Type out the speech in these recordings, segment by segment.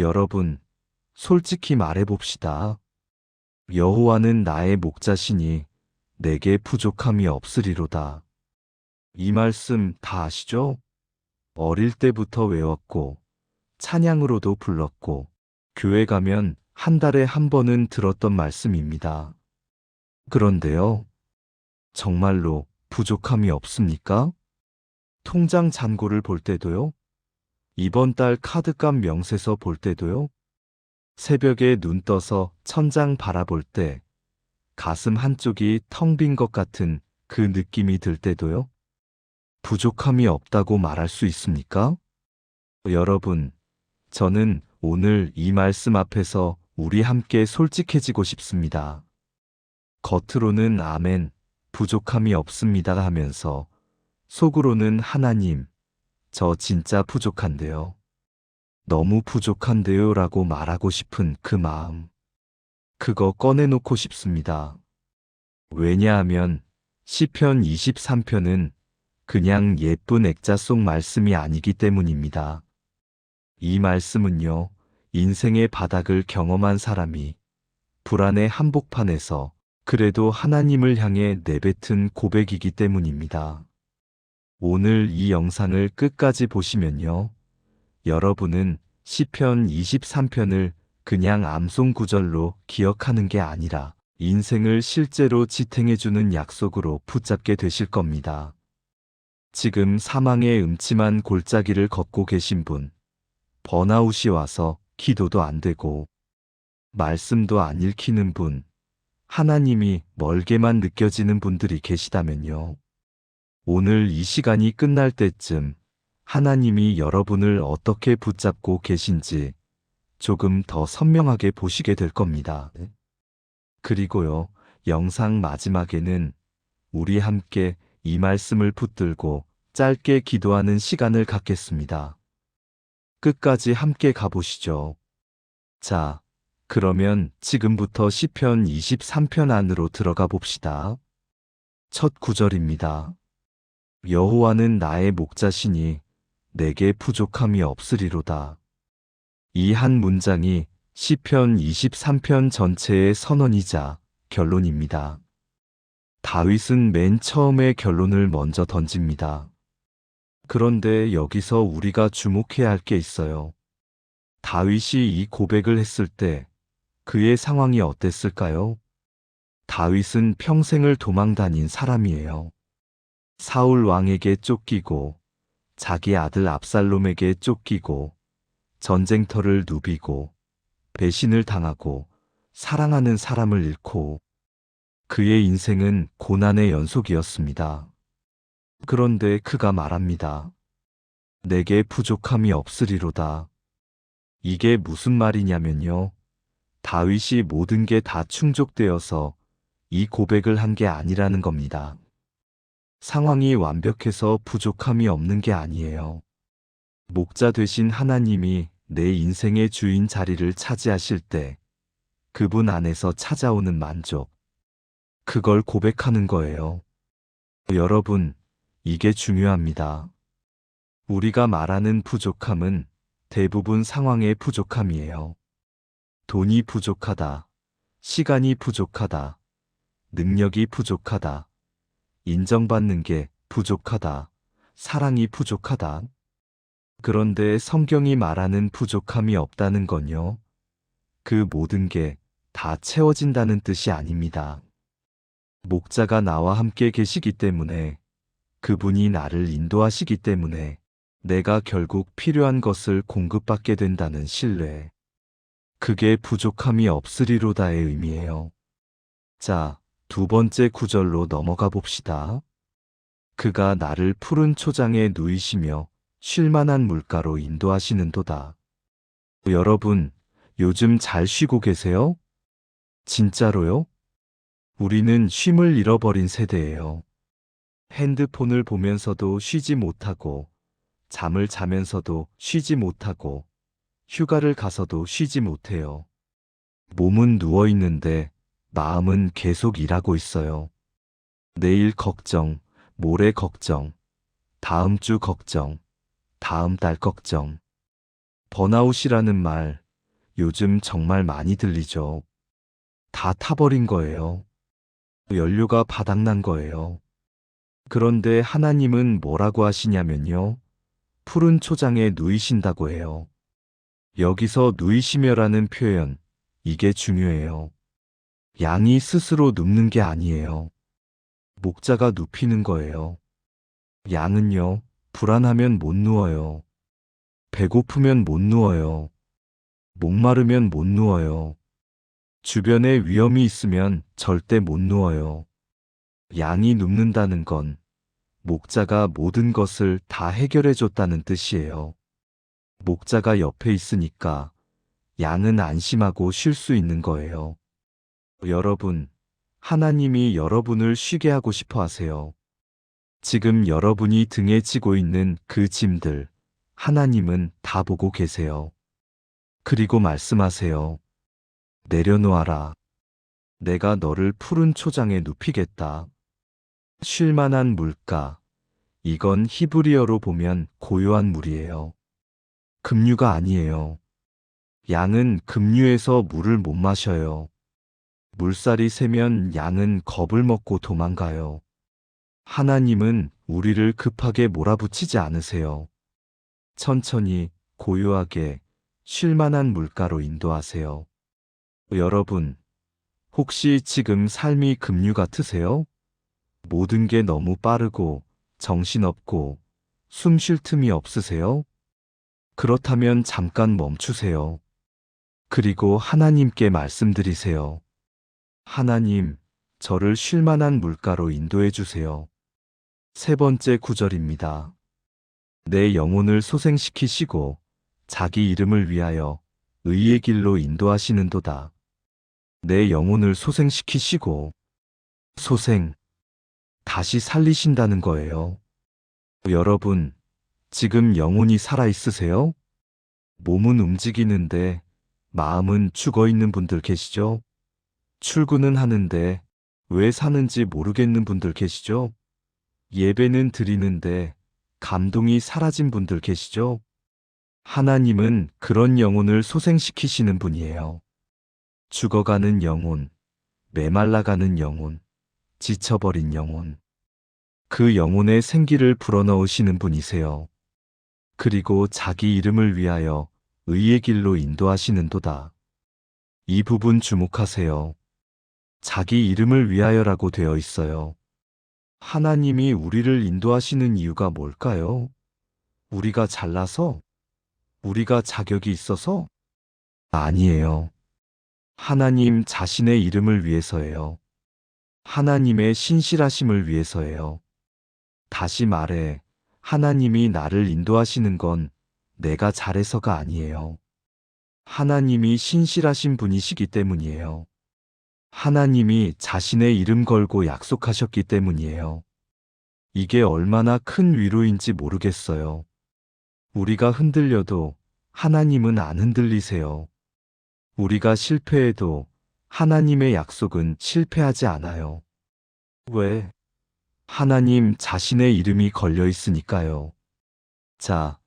여러분, 솔직히 말해봅시다. 여호와는 나의 목자시니 내게 부족함이 없으리로다. 이 말씀 다 아시죠? 어릴 때부터 외웠고, 찬양으로도 불렀고, 교회 가면 한 달에 한 번은 들었던 말씀입니다. 그런데요, 정말로 부족함이 없습니까? 통장 잔고를 볼 때도요? 이번 달 카드값 명세서 볼 때도요? 새벽에 눈 떠서 천장 바라볼 때 가슴 한쪽이 텅 빈 것 같은 그 느낌이 들 때도요? 부족함이 없다고 말할 수 있습니까? 여러분, 저는 오늘 이 말씀 앞에서 우리 함께 솔직해지고 싶습니다. 겉으로는 아멘, 부족함이 없습니다 하면서 속으로는 하나님, 저 진짜 부족한데요. 너무 부족한데요 라고 말하고 싶은 그 마음. 그거 꺼내놓고 싶습니다. 왜냐하면 시편 23편은 그냥 예쁜 액자 속 말씀이 아니기 때문입니다. 이 말씀은요, 인생의 바닥을 경험한 사람이 불안의 한복판에서 그래도 하나님을 향해 내뱉은 고백이기 때문입니다. 오늘 이 영상을 끝까지 보시면요. 여러분은 시편 23편을 그냥 암송 구절로 기억하는 게 아니라 인생을 실제로 지탱해주는 약속으로 붙잡게 되실 겁니다. 지금 사망의 음침한 골짜기를 걷고 계신 분, 번아웃이 와서 기도도 안 되고, 말씀도 안 읽히는 분, 하나님이 멀게만 느껴지는 분들이 계시다면요. 오늘 이 시간이 끝날 때쯤 하나님이 여러분을 어떻게 붙잡고 계신지 조금 더 선명하게 보시게 될 겁니다. 그리고요, 영상 마지막에는 우리 함께 이 말씀을 붙들고 짧게 기도하는 시간을 갖겠습니다. 끝까지 함께 가보시죠. 자, 그러면 지금부터 시편 23편 안으로 들어가 봅시다. 첫 구절입니다. 여호와는 나의 목자시니 내게 부족함이 없으리로다. 이 한 문장이 시편 23편 전체의 선언이자 결론입니다. 다윗은 맨 처음에 결론을 먼저 던집니다. 그런데 여기서 우리가 주목해야 할 게 있어요. 다윗이 이 고백을 했을 때 그의 상황이 어땠을까요? 다윗은 평생을 도망 다닌 사람이에요. 사울 왕에게 쫓기고 자기 아들 압살롬에게 쫓기고 전쟁터를 누비고 배신을 당하고 사랑하는 사람을 잃고 그의 인생은 고난의 연속이었습니다. 그런데 그가 말합니다. 내게 부족함이 없으리로다. 이게 무슨 말이냐면요. 다윗이 모든 게 다 충족되어서 이 고백을 한 게 아니라는 겁니다. 상황이 완벽해서 부족함이 없는 게 아니에요. 목자 되신 하나님이 내 인생의 주인 자리를 차지하실 때 그분 안에서 찾아오는 만족. 그걸 고백하는 거예요. 여러분, 이게 중요합니다. 우리가 말하는 부족함은 대부분 상황의 부족함이에요. 돈이 부족하다. 시간이 부족하다. 능력이 부족하다. 인정받는 게 부족하다. 사랑이 부족하다. 그런데 성경이 말하는 부족함이 없다는 건요. 그 모든 게 다 채워진다는 뜻이 아닙니다. 목자가 나와 함께 계시기 때문에 그분이 나를 인도하시기 때문에 내가 결국 필요한 것을 공급받게 된다는 신뢰. 그게 부족함이 없으리로다의 의미예요. 자, 두 번째 구절로 넘어가 봅시다. 그가 나를 푸른 초장에 누이시며 쉴만한 물가로 인도하시는도다. 여러분, 요즘 잘 쉬고 계세요? 진짜로요? 우리는 쉼을 잃어버린 세대예요. 핸드폰을 보면서도 쉬지 못하고, 잠을 자면서도 쉬지 못하고, 휴가를 가서도 쉬지 못해요. 몸은 누워 있는데 마음은 계속 일하고 있어요. 내일 걱정, 모레 걱정, 다음 주 걱정, 다음 달 걱정. 번아웃이라는 말 요즘 정말 많이 들리죠. 다 타버린 거예요. 연료가 바닥난 거예요. 그런데 하나님은 뭐라고 하시냐면요. 푸른 초장에 누이신다고 해요. 여기서 누이시며라는 표현, 이게 중요해요. 양이 스스로 눕는 게 아니에요. 목자가 눕히는 거예요. 양은요, 불안하면 못 누워요. 배고프면 못 누워요. 목마르면 못 누워요. 주변에 위험이 있으면 절대 못 누워요. 양이 눕는다는 건 목자가 모든 것을 다 해결해 줬다는 뜻이에요. 목자가 옆에 있으니까 양은 안심하고 쉴 수 있는 거예요. 여러분, 하나님이 여러분을 쉬게 하고 싶어 하세요. 지금 여러분이 등에 지고 있는 그 짐들, 하나님은 다 보고 계세요. 그리고 말씀하세요. 내려놓아라. 내가 너를 푸른 초장에 눕히겠다. 쉴만한 물가. 이건 히브리어로 보면 고요한 물이에요. 급류가 아니에요. 양은 급류에서 물을 못 마셔요. 물살이 세면 양은 겁을 먹고 도망가요. 하나님은 우리를 급하게 몰아붙이지 않으세요. 천천히 고요하게 쉴만한 물가로 인도하세요. 여러분, 혹시 지금 삶이 급류 같으세요? 모든 게 너무 빠르고 정신없고 숨 쉴 틈이 없으세요? 그렇다면 잠깐 멈추세요. 그리고 하나님께 말씀드리세요. 하나님, 저를 쉴 만한 물가로 인도해 주세요. 세 번째 구절입니다. 내 영혼을 소생시키시고 자기 이름을 위하여 의의 길로 인도하시는도다. 내 영혼을 소생시키시고 소생 다시 살리신다는 거예요. 여러분, 지금 영혼이 살아 있으세요? 몸은 움직이는데 마음은 죽어 있는 분들 계시죠? 출근은 하는데 왜 사는지 모르겠는 분들 계시죠? 예배는 드리는데 감동이 사라진 분들 계시죠? 하나님은 그런 영혼을 소생시키시는 분이에요. 죽어가는 영혼, 메말라가는 영혼, 지쳐버린 영혼. 그 영혼의 생기를 불어넣으시는 분이세요. 그리고 자기 이름을 위하여 의의 길로 인도하시는도다. 이 부분 주목하세요. 자기 이름을 위하여라고 되어 있어요. 하나님이 우리를 인도하시는 이유가 뭘까요? 우리가 잘나서? 우리가 자격이 있어서? 아니에요. 하나님 자신의 이름을 위해서예요. 하나님의 신실하심을 위해서예요. 다시 말해, 하나님이 나를 인도하시는 건 내가 잘해서가 아니에요. 하나님이 신실하신 분이시기 때문이에요. 하나님이 자신의 이름 걸고 약속하셨기 때문이에요. 이게 얼마나 큰 위로인지 모르겠어요. 우리가 흔들려도 하나님은 안 흔들리세요. 우리가 실패해도 하나님의 약속은 실패하지 않아요. 왜? 하나님 자신의 이름이 걸려 있으니까요. 자,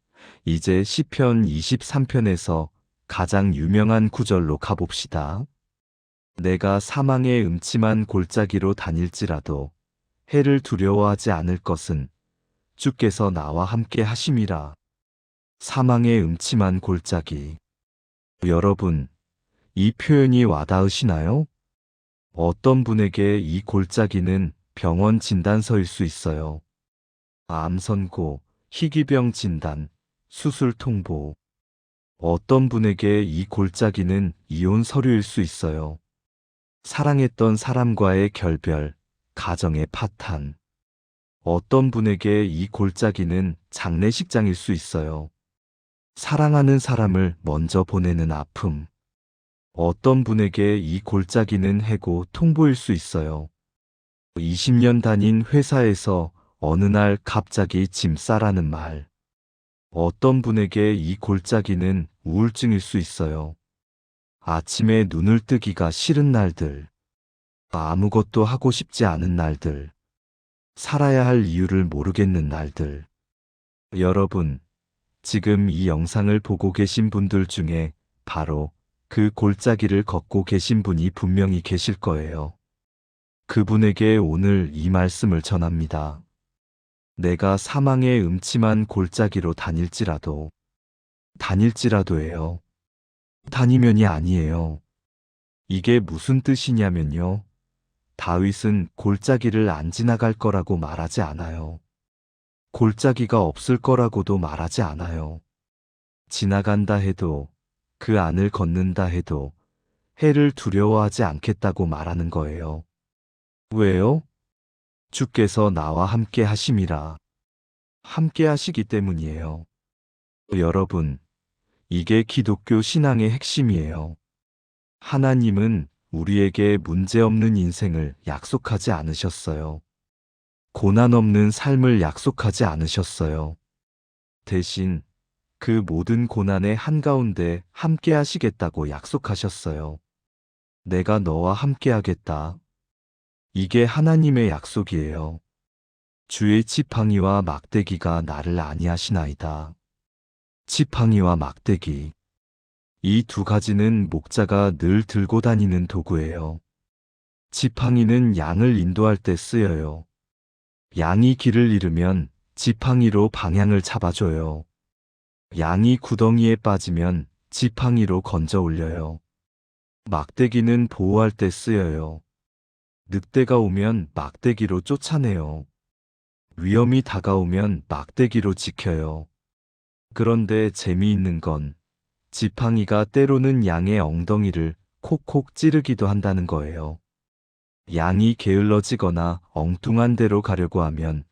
이제 시편 23편에서 가장 유명한 구절로 가봅시다. 내가 사망의 음침한 골짜기로 다닐지라도 해를 두려워하지 않을 것은 주께서 나와 함께 하심이라. 사망의 음침한 골짜기. 여러분, 이 표현이 와닿으시나요? 어떤 분에게 이 골짜기는 병원 진단서일 수 있어요. 암 선고, 희귀병 진단, 수술 통보. 어떤 분에게 이 골짜기는 이혼 서류일 수 있어요. 사랑했던 사람과의 결별, 가정의 파탄. 어떤 분에게 이 골짜기는 장례식장일 수 있어요. 사랑하는 사람을 먼저 보내는 아픔. 어떤 분에게 이 골짜기는 해고 통보일 수 있어요. 20년 다닌 회사에서 어느 날 갑자기 짐 싸라는 말. 어떤 분에게 이 골짜기는 우울증일 수 있어요. 아침에 눈을 뜨기가 싫은 날들. 아무것도 하고 싶지 않은 날들. 살아야 할 이유를 모르겠는 날들. 여러분, 지금 이 영상을 보고 계신 분들 중에 바로 그 골짜기를 걷고 계신 분이 분명히 계실 거예요. 그분에게 오늘 이 말씀을 전합니다. 내가 사망의 음침한 골짜기로 다닐지라도, 다닐지라도예요. 다니면이 아니에요. 이게 무슨 뜻이냐면요. 다윗은 골짜기를 안 지나갈 거라고 말하지 않아요. 골짜기가 없을 거라고도 말하지 않아요. 지나간다 해도 그 안을 걷는다 해도 해를 두려워하지 않겠다고 말하는 거예요. 왜요? 주께서 나와 함께 하심이라. 함께 하시기 때문이에요. 여러분, 이게 기독교 신앙의 핵심이에요. 하나님은 우리에게 문제없는 인생을 약속하지 않으셨어요. 고난 없는 삶을 약속하지 않으셨어요. 대신 그 모든 고난의 한가운데 함께 하시겠다고 약속하셨어요. 내가 너와 함께 하겠다. 이게 하나님의 약속이에요. 주의 지팡이와 막대기가 나를 아니하시나이다. 지팡이와 막대기. 이 두 가지는 목자가 늘 들고 다니는 도구예요. 지팡이는 양을 인도할 때 쓰여요. 양이 길을 잃으면 지팡이로 방향을 잡아줘요. 양이 구덩이에 빠지면 지팡이로 건져 올려요. 막대기는 보호할 때 쓰여요. 늑대가 오면 막대기로 쫓아내요. 위험이 다가오면 막대기로 지켜요. 그런데 재미있는 건 지팡이가 때로는 양의 엉덩이를 콕콕 찌르기도 한다는 거예요. 양이 게을러지거나 엉뚱한 데로 가려고 하면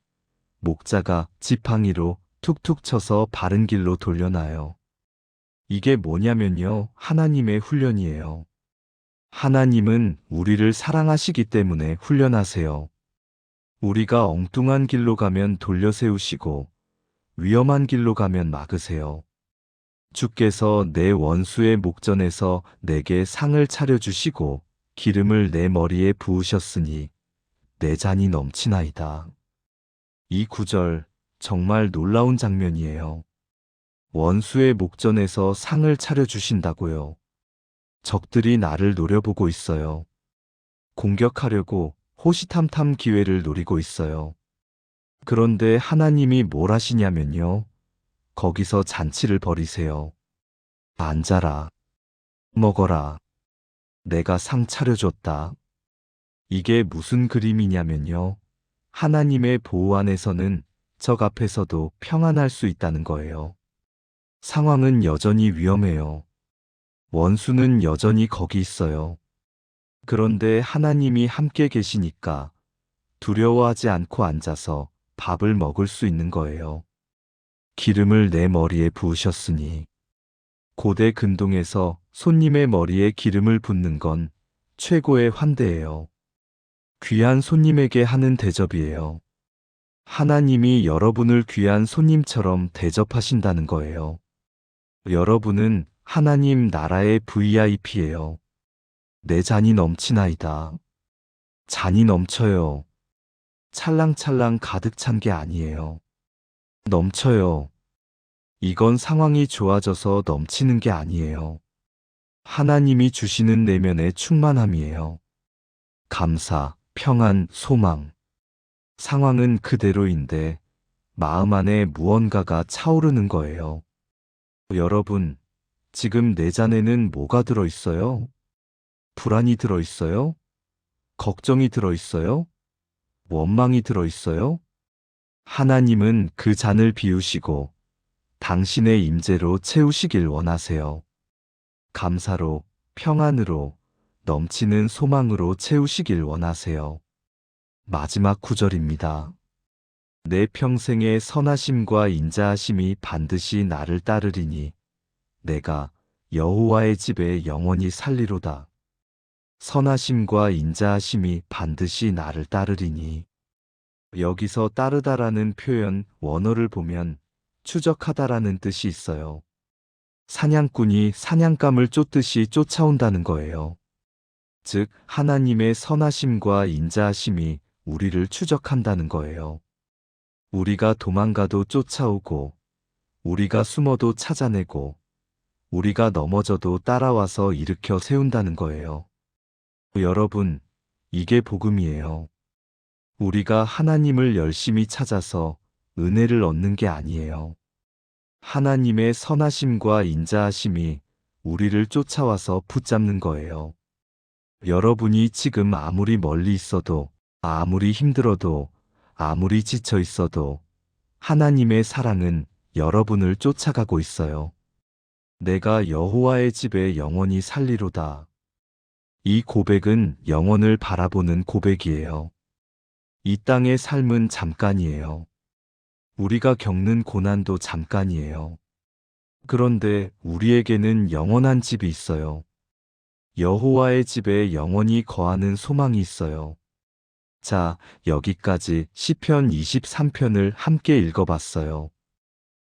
목자가 지팡이로 툭툭 쳐서 바른 길로 돌려놔요. 이게 뭐냐면요. 하나님의 훈련이에요. 하나님은 우리를 사랑하시기 때문에 훈련하세요. 우리가 엉뚱한 길로 가면 돌려 세우시고 위험한 길로 가면 막으세요. 주께서 내 원수의 목전에서 내게 상을 차려주시고 기름을 내 머리에 부으셨으니 내 잔이 넘치나이다. 이 구절 정말 놀라운 장면이에요. 원수의 목전에서 상을 차려주신다고요. 적들이 나를 노려보고 있어요. 공격하려고 호시탐탐 기회를 노리고 있어요. 그런데 하나님이 뭘 하시냐면요. 거기서 잔치를 벌이세요. 앉아라. 먹어라. 내가 상 차려줬다. 이게 무슨 그림이냐면요. 하나님의 보호 안에서는 적 앞에서도 평안할 수 있다는 거예요. 상황은 여전히 위험해요. 원수는 여전히 거기 있어요. 그런데 하나님이 함께 계시니까 두려워하지 않고 앉아서 밥을 먹을 수 있는 거예요. 기름을 내 머리에 부으셨으니 고대 근동에서 손님의 머리에 기름을 붓는 건 최고의 환대예요. 귀한 손님에게 하는 대접이에요. 하나님이 여러분을 귀한 손님처럼 대접하신다는 거예요. 여러분은 하나님 나라의 VIP예요. 내 잔이 넘치나이다. 잔이 넘쳐요. 찰랑찰랑 가득 찬 게 아니에요. 넘쳐요. 이건 상황이 좋아져서 넘치는 게 아니에요. 하나님이 주시는 내면의 충만함이에요. 감사, 평안, 소망. 상황은 그대로인데 마음 안에 무언가가 차오르는 거예요. 여러분, 지금 내 잔에는 뭐가 들어 있어요? 불안이 들어 있어요? 걱정이 들어 있어요? 원망이 들어 있어요? 하나님은 그 잔을 비우시고 당신의 임재로 채우시길 원하세요. 감사로, 평안으로, 넘치는 소망으로 채우시길 원하세요. 마지막 구절입니다. 내 평생의 선하심과 인자하심이 반드시 나를 따르리니 내가 여호와의 집에 영원히 살리로다. 선하심과 인자하심이 반드시 나를 따르리니 여기서 따르다라는 표현 원어를 보면 추적하다라는 뜻이 있어요. 사냥꾼이 사냥감을 쫓듯이 쫓아온다는 거예요. 즉, 하나님의 선하심과 인자하심이 우리를 추적한다는 거예요. 우리가 도망가도 쫓아오고, 우리가 숨어도 찾아내고, 우리가 넘어져도 따라와서 일으켜 세운다는 거예요. 여러분, 이게 복음이에요. 우리가 하나님을 열심히 찾아서 은혜를 얻는 게 아니에요. 하나님의 선하심과 인자하심이 우리를 쫓아와서 붙잡는 거예요. 여러분이 지금 아무리 멀리 있어도, 아무리 힘들어도, 아무리 지쳐 있어도, 하나님의 사랑은 여러분을 쫓아가고 있어요. 내가 여호와의 집에 영원히 살리로다. 이 고백은 영원을 바라보는 고백이에요. 이 땅의 삶은 잠깐이에요. 우리가 겪는 고난도 잠깐이에요. 그런데 우리에게는 영원한 집이 있어요. 여호와의 집에 영원히 거하는 소망이 있어요. 자, 여기까지 시편 23편을 함께 읽어봤어요.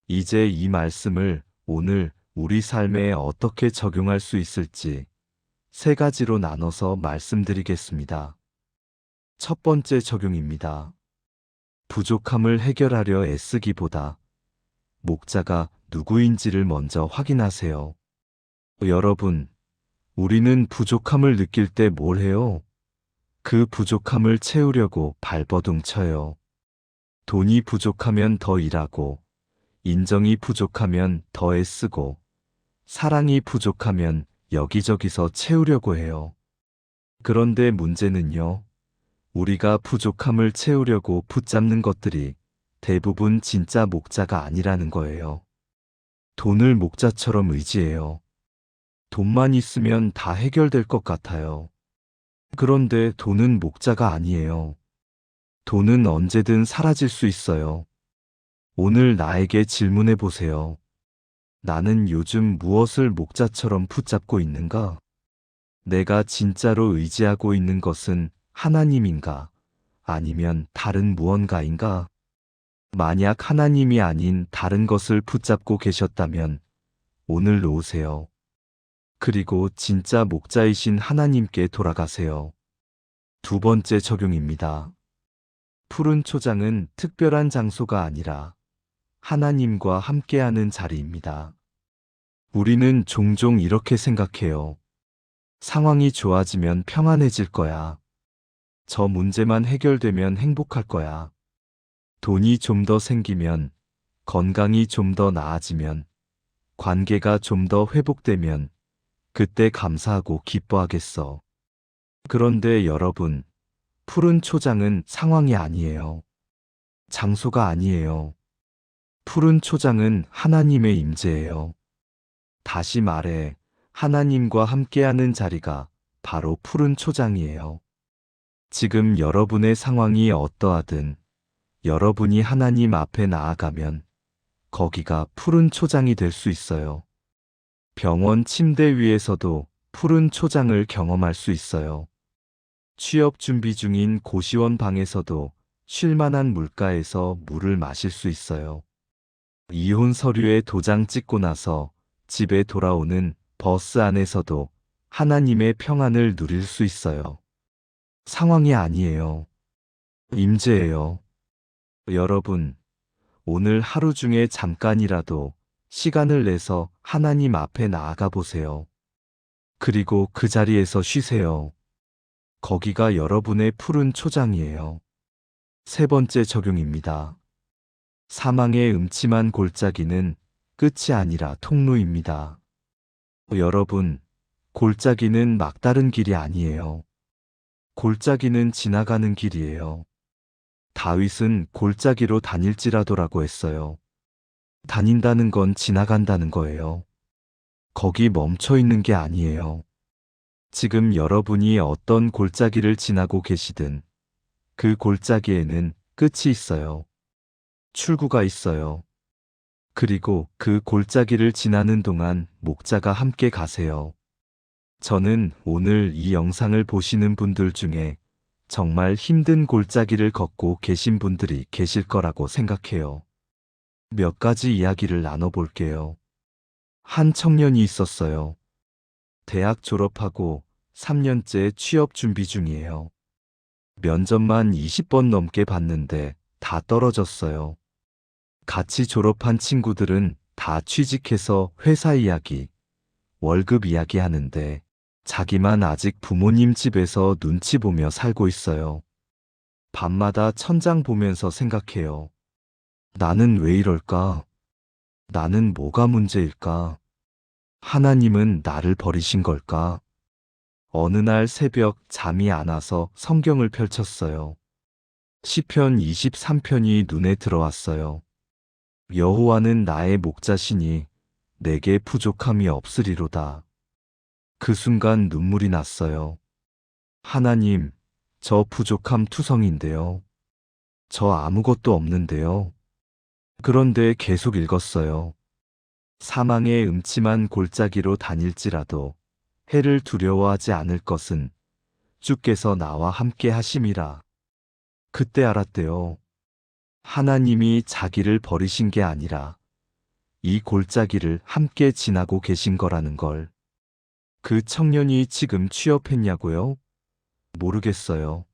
이제 이 말씀을 오늘 우리 삶에 어떻게 적용할 수 있을지 세 가지로 나눠서 말씀드리겠습니다. 첫 번째 적용입니다. 부족함을 해결하려 애쓰기보다 목자가 누구인지를 먼저 확인하세요. 여러분, 우리는 부족함을 느낄 때 뭘 해요? 그 부족함을 채우려고 발버둥 쳐요. 돈이 부족하면 더 일하고, 인정이 부족하면 더 애쓰고, 사랑이 부족하면 여기저기서 채우려고 해요. 그런데 문제는요. 우리가 부족함을 채우려고 붙잡는 것들이 대부분 진짜 목자가 아니라는 거예요. 돈을 목자처럼 의지해요. 돈만 있으면 다 해결될 것 같아요. 그런데 돈은 목자가 아니에요. 돈은 언제든 사라질 수 있어요. 오늘 나에게 질문해 보세요. 나는 요즘 무엇을 목자처럼 붙잡고 있는가? 내가 진짜로 의지하고 있는 것은 하나님인가? 아니면 다른 무언가인가? 만약 하나님이 아닌 다른 것을 붙잡고 계셨다면 오늘 오세요. 그리고 진짜 목자이신 하나님께 돌아가세요. 두 번째 적용입니다. 푸른 초장은 특별한 장소가 아니라 하나님과 함께하는 자리입니다. 우리는 종종 이렇게 생각해요. 상황이 좋아지면 평안해질 거야. 저 문제만 해결되면 행복할 거야. 돈이 좀 더 생기면, 건강이 좀 더 나아지면, 관계가 좀 더 회복되면, 그때 감사하고 기뻐하겠어. 그런데 여러분, 푸른 초장은 상황이 아니에요. 장소가 아니에요. 푸른 초장은 하나님의 임재예요. 다시 말해, 하나님과 함께하는 자리가 바로 푸른 초장이에요. 지금 여러분의 상황이 어떠하든 여러분이 하나님 앞에 나아가면 거기가 푸른 초장이 될 수 있어요. 병원 침대 위에서도 푸른 초장을 경험할 수 있어요. 취업 준비 중인 고시원 방에서도 쉴만한 물가에서 물을 마실 수 있어요. 이혼 서류에 도장 찍고 나서 집에 돌아오는 버스 안에서도 하나님의 평안을 누릴 수 있어요. 상황이 아니에요. 임재예요. 여러분, 오늘 하루 중에 잠깐이라도 시간을 내서 하나님 앞에 나아가 보세요. 그리고 그 자리에서 쉬세요. 거기가 여러분의 푸른 초장이에요. 세 번째 적용입니다. 사망의 음침한 골짜기는 끝이 아니라 통로입니다. 여러분, 골짜기는 막다른 길이 아니에요. 골짜기는 지나가는 길이에요. 다윗은 골짜기로 다닐지라도라고 했어요. 다닌다는 건 지나간다는 거예요. 거기 멈춰 있는 게 아니에요. 지금 여러분이 어떤 골짜기를 지나고 계시든 그 골짜기에는 끝이 있어요. 출구가 있어요. 그리고 그 골짜기를 지나는 동안 목자가 함께 가세요. 저는 오늘 이 영상을 보시는 분들 중에 정말 힘든 골짜기를 걷고 계신 분들이 계실 거라고 생각해요. 몇 가지 이야기를 나눠볼게요. 한 청년이 있었어요. 대학 졸업하고 3년째 취업 준비 중이에요. 면접만 20번 넘게 봤는데 다 떨어졌어요. 같이 졸업한 친구들은 다 취직해서 회사 이야기, 월급 이야기 하는데 자기만 아직 부모님 집에서 눈치 보며 살고 있어요. 밤마다 천장 보면서 생각해요. 나는 왜 이럴까? 나는 뭐가 문제일까? 하나님은 나를 버리신 걸까? 어느 날 새벽 잠이 안 와서 성경을 펼쳤어요. 시편 23편이 눈에 들어왔어요. 여호와는 나의 목자시니 내게 부족함이 없으리로다. 그 순간 눈물이 났어요. 하나님, 저 부족함 투성인데요. 저 아무것도 없는데요. 그런데 계속 읽었어요. 사망의 음침한 골짜기로 다닐지라도 해를 두려워하지 않을 것은 주께서 나와 함께 하심이라. 그때 알았대요. 하나님이 자기를 버리신 게 아니라 이 골짜기를 함께 지나고 계신 거라는 걸. 그 청년이 지금 취업했냐고요? 모르겠어요.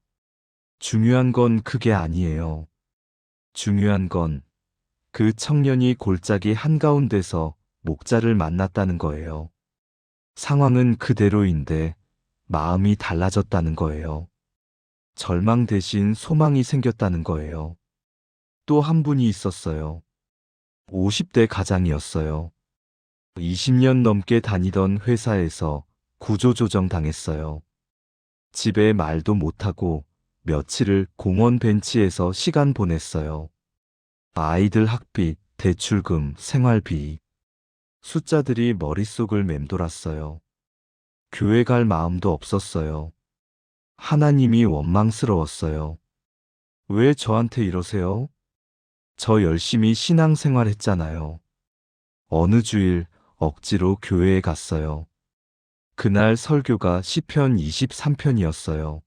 중요한 건 그게 아니에요. 중요한 건 그 청년이 골짜기 한가운데서 목자를 만났다는 거예요. 상황은 그대로인데 마음이 달라졌다는 거예요. 절망 대신 소망이 생겼다는 거예요. 또 한 분이 있었어요. 50대 가장이었어요. 20년 넘게 다니던 회사에서 구조조정 당했어요. 집에 말도 못하고 며칠을 공원 벤치에서 시간 보냈어요. 아이들 학비, 대출금, 생활비. 숫자들이 머릿속을 맴돌았어요. 교회 갈 마음도 없었어요. 하나님이 원망스러웠어요. 왜 저한테 이러세요? 저 열심히 신앙생활 했잖아요. 어느 주일 억지로 교회에 갔어요. 그날 설교가 시편 23편이었어요.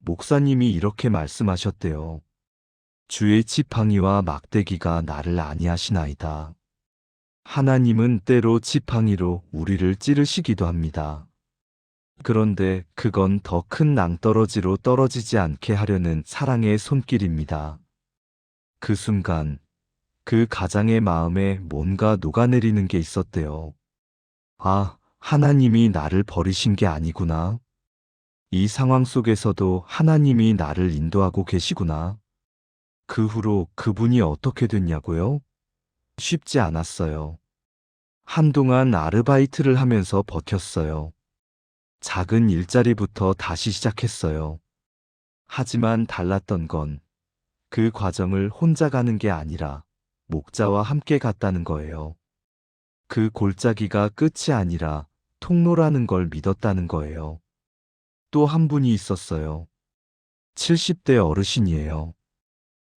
목사님이 이렇게 말씀하셨대요. 주의 지팡이와 막대기가 나를 아니하시나이다. 하나님은 때로 지팡이로 우리를 찌르시기도 합니다. 그런데 그건 더 큰 낭떠러지로 떨어지지 않게 하려는 사랑의 손길입니다. 그 순간 그 가장의 마음에 뭔가 녹아내리는 게 있었대요. 아, 하나님이 나를 버리신 게 아니구나. 이 상황 속에서도 하나님이 나를 인도하고 계시구나. 그 후로 그분이 어떻게 됐냐고요? 쉽지 않았어요. 한동안 아르바이트를 하면서 버텼어요. 작은 일자리부터 다시 시작했어요. 하지만 달랐던 건 그 과정을 혼자 가는 게 아니라 목자와 함께 갔다는 거예요. 그 골짜기가 끝이 아니라 통로라는 걸 믿었다는 거예요. 또 한 분이 있었어요. 70대 어르신이에요.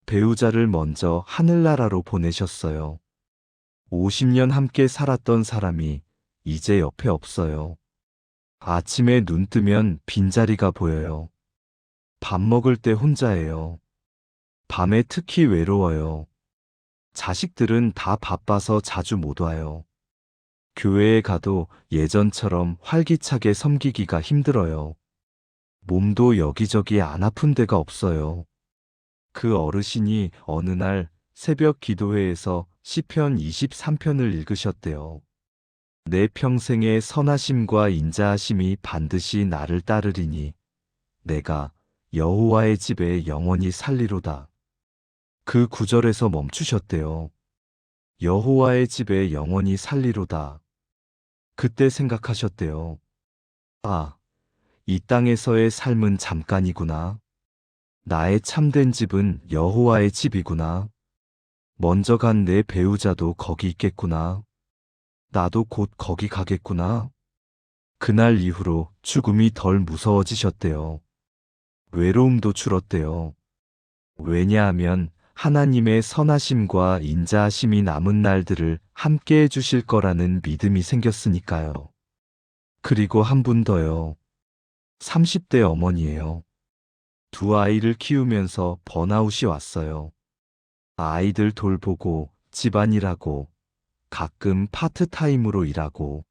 배우자를 먼저 하늘나라로 보내셨어요. 50년 함께 살았던 사람이 이제 옆에 없어요. 아침에 눈 뜨면 빈자리가 보여요. 밥 먹을 때 혼자예요. 밤에 특히 외로워요. 자식들은 다 바빠서 자주 못 와요. 교회에 가도 예전처럼 활기차게 섬기기가 힘들어요. 몸도 여기저기 안 아픈 데가 없어요. 그 어르신이 어느 날 새벽 기도회에서 시편 23편을 읽으셨대요. 내 평생의 선하심과 인자하심이 반드시 나를 따르리니 내가 여호와의 집에 영원히 살리로다. 그 구절에서 멈추셨대요. 여호와의 집에 영원히 살리로다. 그때 생각하셨대요. 아, 이 땅에서의 삶은 잠깐이구나. 나의 참된 집은 여호와의 집이구나. 먼저 간 내 배우자도 거기 있겠구나. 나도 곧 거기 가겠구나. 그날 이후로 죽음이 덜 무서워지셨대요. 외로움도 줄었대요. 왜냐하면 하나님의 선하심과 인자하심이 남은 날들을 함께 해주실 거라는 믿음이 생겼으니까요. 그리고 한 분 더요. 30대 어머니예요. 두 아이를 키우면서 번아웃이 왔어요. 아이들 돌보고 집안일하고 가끔 파트타임으로 일하고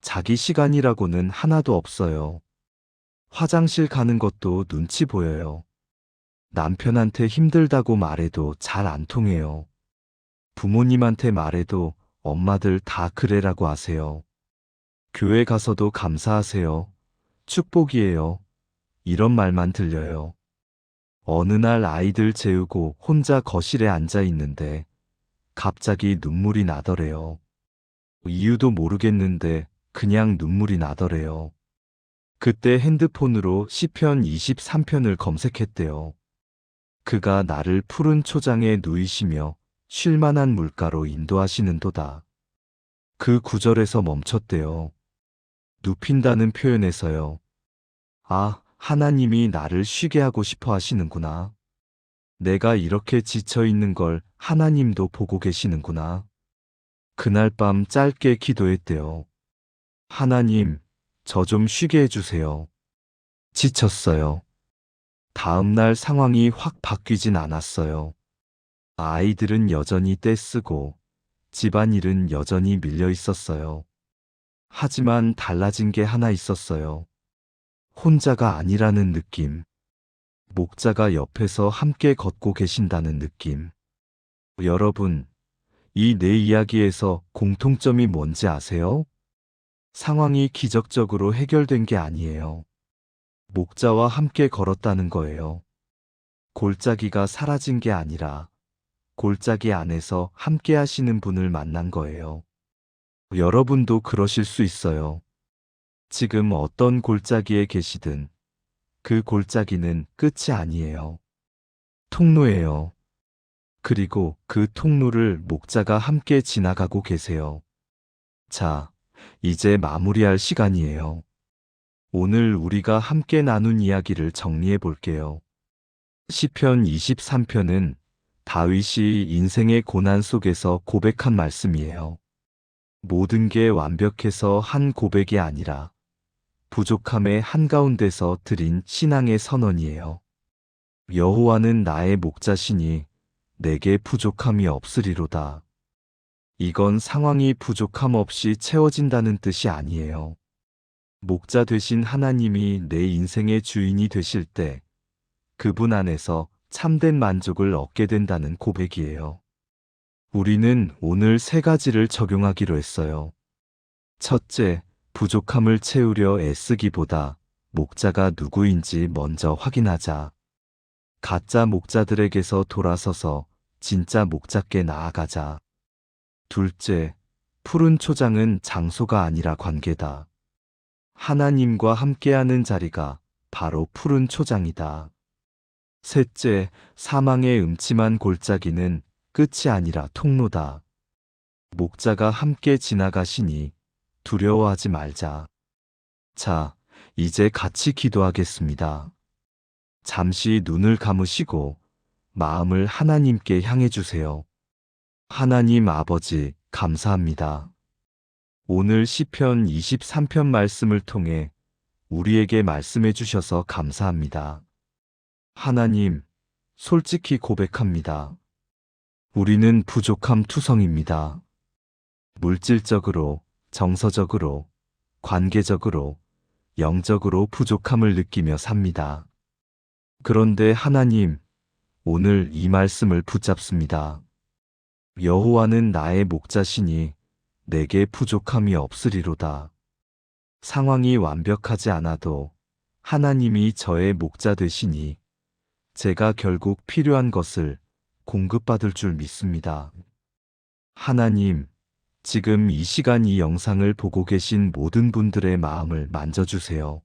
자기 시간이라고는 하나도 없어요. 화장실 가는 것도 눈치 보여요. 남편한테 힘들다고 말해도 잘 안 통해요. 부모님한테 말해도 엄마들 다 그래라고 하세요. 교회 가서도 감사하세요. 축복이에요. 이런 말만 들려요. 어느 날 아이들 재우고 혼자 거실에 앉아 있는데 갑자기 눈물이 나더래요. 이유도 모르겠는데 그냥 눈물이 나더래요. 그때 핸드폰으로 시편 23편을 검색했대요. 그가 나를 푸른 초장에 누이시며 쉴만한 물가로 인도하시는도다. 그 구절에서 멈췄대요. 눕힌다는 표현에서요. 아, 하나님이 나를 쉬게 하고 싶어 하시는구나. 내가 이렇게 지쳐 있는 걸 하나님도 보고 계시는구나. 그날 밤 짧게 기도했대요. 하나님, 저 좀 쉬게 해주세요. 지쳤어요. 다음날 상황이 확 바뀌진 않았어요. 아이들은 여전히 떼쓰고 집안일은 여전히 밀려 있었어요. 하지만 달라진 게 하나 있었어요. 혼자가 아니라는 느낌. 목자가 옆에서 함께 걷고 계신다는 느낌. 여러분, 이 내 이야기에서 공통점이 뭔지 아세요? 상황이 기적적으로 해결된 게 아니에요. 목자와 함께 걸었다는 거예요. 골짜기가 사라진 게 아니라 골짜기 안에서 함께 하시는 분을 만난 거예요. 여러분도 그러실 수 있어요. 지금 어떤 골짜기에 계시든 그 골짜기는 끝이 아니에요. 통로예요. 그리고 그 통로를 목자가 함께 지나가고 계세요. 자, 이제 마무리할 시간이에요. 오늘 우리가 함께 나눈 이야기를 정리해 볼게요. 시편 23편은 다윗이 인생의 고난 속에서 고백한 말씀이에요. 모든 게 완벽해서 한 고백이 아니라 부족함의 한가운데서 드린 신앙의 선언이에요. 여호와는 나의 목자시니 내게 부족함이 없으리로다. 이건 상황이 부족함 없이 채워진다는 뜻이 아니에요. 목자 되신 하나님이 내 인생의 주인이 되실 때 그분 안에서 참된 만족을 얻게 된다는 고백이에요. 우리는 오늘 세 가지를 적용하기로 했어요. 첫째, 부족함을 채우려 애쓰기보다 목자가 누구인지 먼저 확인하자. 가짜 목자들에게서 돌아서서 진짜 목자께 나아가자. 둘째, 푸른 초장은 장소가 아니라 관계다. 하나님과 함께하는 자리가 바로 푸른 초장이다. 셋째, 사망의 음침한 골짜기는 끝이 아니라 통로다. 목자가 함께 지나가시니 두려워하지 말자. 자, 이제 같이 기도하겠습니다. 잠시 눈을 감으시고 마음을 하나님께 향해 주세요. 하나님 아버지, 감사합니다. 오늘 시편 23편 말씀을 통해 우리에게 말씀해 주셔서 감사합니다. 하나님, 솔직히 고백합니다. 우리는 부족함 투성입니다. 물질적으로, 정서적으로, 관계적으로, 영적으로 부족함을 느끼며 삽니다. 그런데 하나님, 오늘 이 말씀을 붙잡습니다. 여호와는 나의 목자시니 내게 부족함이 없으리로다. 상황이 완벽하지 않아도 하나님이 저의 목자 되시니 제가 결국 필요한 것을 공급받을 줄 믿습니다. 하나님, 지금 이 시간 이 영상을 보고 계신 모든 분들의 마음을 만져주세요.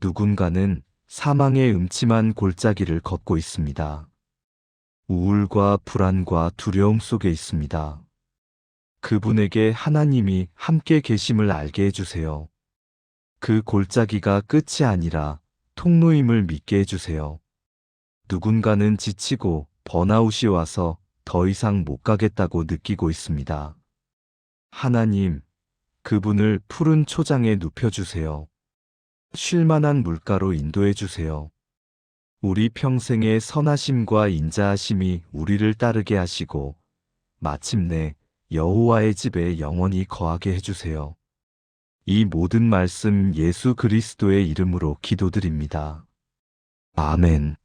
누군가는 사망의 음침한 골짜기를 걷고 있습니다. 우울과 불안과 두려움 속에 있습니다. 그분에게 하나님이 함께 계심을 알게 해주세요. 그 골짜기가 끝이 아니라 통로임을 믿게 해주세요. 누군가는 지치고 번아웃이 와서 더 이상 못 가겠다고 느끼고 있습니다. 하나님, 그분을 푸른 초장에 눕혀주세요. 쉴만한 물가로 인도해주세요. 우리 평생의 선하심과 인자하심이 우리를 따르게 하시고 마침내 여호와의 집에 영원히 거하게 해주세요. 이 모든 말씀 예수 그리스도의 이름으로 기도드립니다. 아멘.